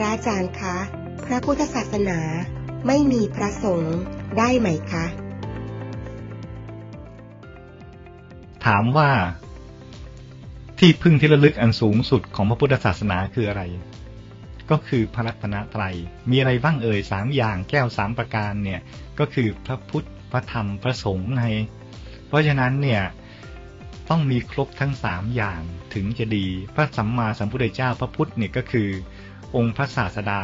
พุทธศาสนาไม่มีพระสงฆ์ได้ไหมคะ ถามว่า ที่พึ่งที่ระลึกอันสูงสุดของพระพุทธศาสนาคืออะไร ก็คือพระรัตนตรัย มีอะไรบ้างเอ่ยสามอย่างแก้วสามประการเนี่ย ก็คือพระพุทธพระธรรมพระสงฆ์ไงเพราะฉะนั้นเนี่ยต้องมีครบทั้งสามอย่างถึงจะดี พระสัมมาสัมพุทธเจ้าพระพุทธเนี่ยก็คือ องค์พระศาสดา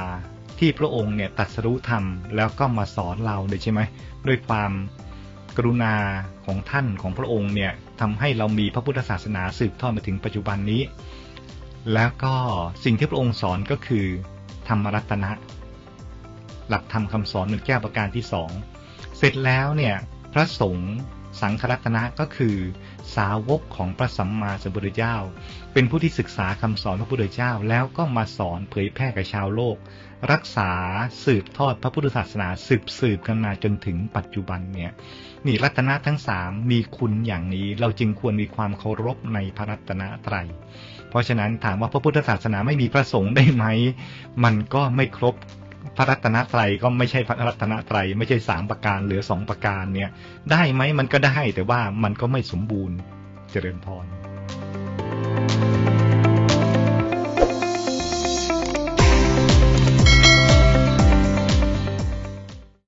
ที่พระองค์เนี่ยตัดสรู้ธรรมแล้วก็มาสอนเราเลยใช่ไหมด้วยความกรุณาของท่านของพระองค์เนี่ยทำให้เรามีพระพุทธศาสนาสืบทอดมาถึงปัจจุบันนี้ แล้วก็สิ่งที่พระองค์สอนก็คือ ธรรมรัตนะ หลักธรรมคำสอนเหมือนแก้วประการที่สองเสร็จแล้วเนี่ยพระสงฆ์สังฆรัตนะก็คือ สาวกของพระสัมมาสัมพุทธเจ้า เป็นผู้ที่ศึกษาคำสอนพระพุทธเจ้า แล้วก็มาสอนเผยแพร่กับชาวโลก รักษาสืบทอดพระพุทธศาสนาสืบสืบกันมาจนถึงปัจจุบันเนี่ยนี่รัตนะทั้งสามมีคุณอย่างนี้เราจึงควรมีความเคารพในพระรัตนตรัยเพราะฉะนั้นถามว่าพระพุทธศาสนาไม่มีพระสงฆ์ได้ไหม มันก็ไม่ครบ พระรัตนตรัยก็ไม่ใช่พระรัตนตรัยไม่ใช่สามประการเหลือสองประการเนี่ย ได้ไหมมันก็ได้แต่ว่ามันก็ไม่สมบูรณ์เจริญพร